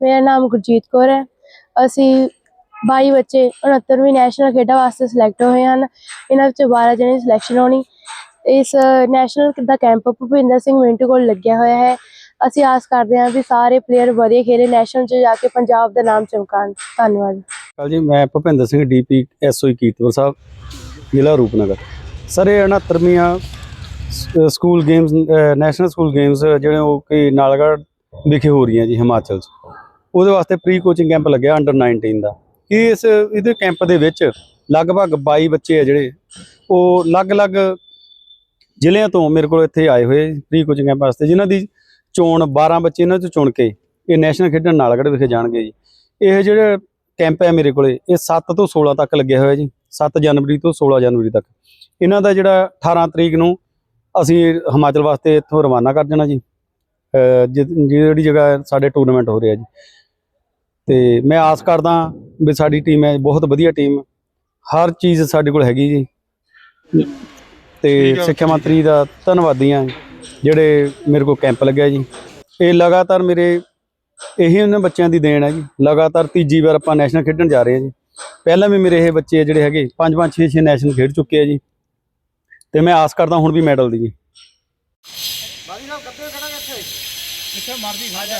ਮੇਰਾ ਨਾਮ ਗੁਰਜੀਤ ਕੌਰ ਹੈ। ਅਸੀਂ 22 ਬੱਚੇ 69ਵੀਂ ਨੈਸ਼ਨਲ ਖੇਡਾਂ ਵਾਸਤੇ ਸਿਲੈਕਟ ਹੋਏ ਹਨ। ਇਹਨਾਂ ਵਿੱਚ 12 ਜਣੇ ਸਿਲੈਕਸ਼ਨ ਹੋਣੀ। ਇਸ ਨੈਸ਼ਨਲ ਦਾ ਕੈਂਪ ਭੁਪਿੰਦਰ ਸਿੰਘ ਮਿੰਟੂ ਕੋਲ ਲੱਗਿਆ ਹੋਇਆ ਹੈ। ਅਸੀਂ ਆਸ ਕਰਦੇ ਹਾਂ ਵੀ ਸਾਰੇ ਪਲੇਅਰ ਵਧੀਆ ਖੇਲੇ ਨੈਸ਼ਨਲ 'ਚ ਜਾ ਕੇ ਪੰਜਾਬ ਦਾ ਨਾਮ ਚਮਕਾਉਣ। ਧੰਨਵਾਦ। ਕੱਲ ਜੀ ਮੈਂ Bhupinder Singh D P S O E Kiratpur Sahib, ਜ਼ਿਲ੍ਹਾ ਰੂਪਨਗਰ। ਸਰ, ਇਹ 69ਵੀਂ school games national school games ਜਿਹੜੇ ਉਹ ਕਿ ਨਾਲਗੜ੍ਹ ਵਿਖੇ ਹੋ ਰਹੀਆਂ ਜੀ, ਹਿਮਾਚਲ 'ਚ। ਉਹਦੇ ਵਾਸਤੇ ਪ੍ਰੀ ਕੋਚਿੰਗ ਕੈਂਪ ਲੱਗਿਆ ਅੰਡਰ 19 ਦਾ। ਇਸ, ਇਹਦੇ ਕੈਂਪ ਦੇ ਵਿੱਚ ਲਗਭਗ 22 ਬੱਚੇ ਆ ਜਿਹੜੇ, ਉਹ ਅਲੱਗ-ਅਲੱਗ ਜ਼ਿਲ੍ਹਿਆਂ ਤੋਂ ਮੇਰੇ ਕੋਲ ਇੱਥੇ ਆਏ ਹੋਏ ਪ੍ਰੀ ਕੋਚਿੰਗ ਕੈਂਪ ਵਾਸਤੇ, ਜਿਨ੍ਹਾਂ ਦੀ ਚੋਣ 12 ਬੱਚੇ ਇਹਨਾਂ ਚੋਂ ਚੁਣ ਕੇ ਇਹ ਨੈਸ਼ਨਲ ਖੇਡਣ ਨਾਲਗੜ੍ਹ ਵਿਖੇ ਜਾਣਗੇ ਜੀ। ਇਹ ਜਿਹੜੇ ਕੈਂਪ ਹੈ ਮੇਰੇ ਕੋਲੇ, ਇਹ 7 ਤੋਂ 16 ਤੱਕ ਲੱਗਿਆ ਹੋਇਆ ਜੀ 7 ਜਨਵਰੀ ਤੋਂ 16 ਜਨਵਰੀ ਤੱਕ। ਇਹਨਾਂ ਦਾ ਜਿਹੜਾ 18 ਤਰੀਕ ਨੂੰ ਅਸੀਂ ਹਿਮਾਚਲ ਵਾਸਤੇ ਇੱਥੋਂ ਰਵਾਨਾ ਕਰ ਜਾਣਾ ਜੀ। ਜਿ- ਜਿਹੜੀ ਜਗ੍ਹਾ ਸਾਡੇ ਟੂਰਨਾਮੈਂਟ ਹੋ ਰਿਹਾ ਜੀ। ਤੇ ਮੈਂ ਆਸ ਕਰਦਾ ਵੀ ਸਾਡੀ ਟੀਮ ਹੈ ਬਹੁਤ ਵਧੀਆ ਟੀਮ ਹਰ ਚੀਜ਼ ਸਾਡੇ ਕੋਲ ਹੈਗੀ ਜੀ। ਤੇ ਸਿੱਖਿਆ ਮੰਤਰੀ ਦਾ ਧੰਨਵਾਦੀ ਹਾਂ। ਜਿਹੜੇ ਮੇਰੇ ਕੋਲ ਕੈਂਪ ਲੱਗਿਆ ਜੀ। ਇਹ ਲਗਾਤਾਰ ਮੇਰੇ ਇਹੀ ਉਹਨਾਂ ਬੱਚਿਆਂ ਦੀ ਦੇਣ ਹੈ ਜੀ। ਲਗਾਤਾਰ ਤੀਜੀ ਵਾਰ ਆਪਾਂ ਨੈਸ਼ਨਲ ਖੇਡਣ ਜਾ ਰਹੇ ਹਾਂ ਜੀ। ਪਹਿਲਾਂ ਵੀ ਮੇਰੇ ਇਹ ਬੱਚੇ ਜਿਹੜੇ ਹੈਗੇ 5 5 6 6 ਨੈਸ਼ਨਲ ਖੇਡ ਚੁੱਕੇ ਆ ਜੀ। ਤੇ ਮੈਂ ਆਸ ਕਰਦਾ ਹੁਣ ਵੀ ਮੈਡਲ ਦੀ ਜੀ। ਬਾਜੀ ਸਾਹਿਬ ਕੱਪੜੇ ਖੜਾ ਕਿੱਥੇ ਜਿੱਥੇ ਮਰਜ਼ੀ ਖਾ ਜਾ।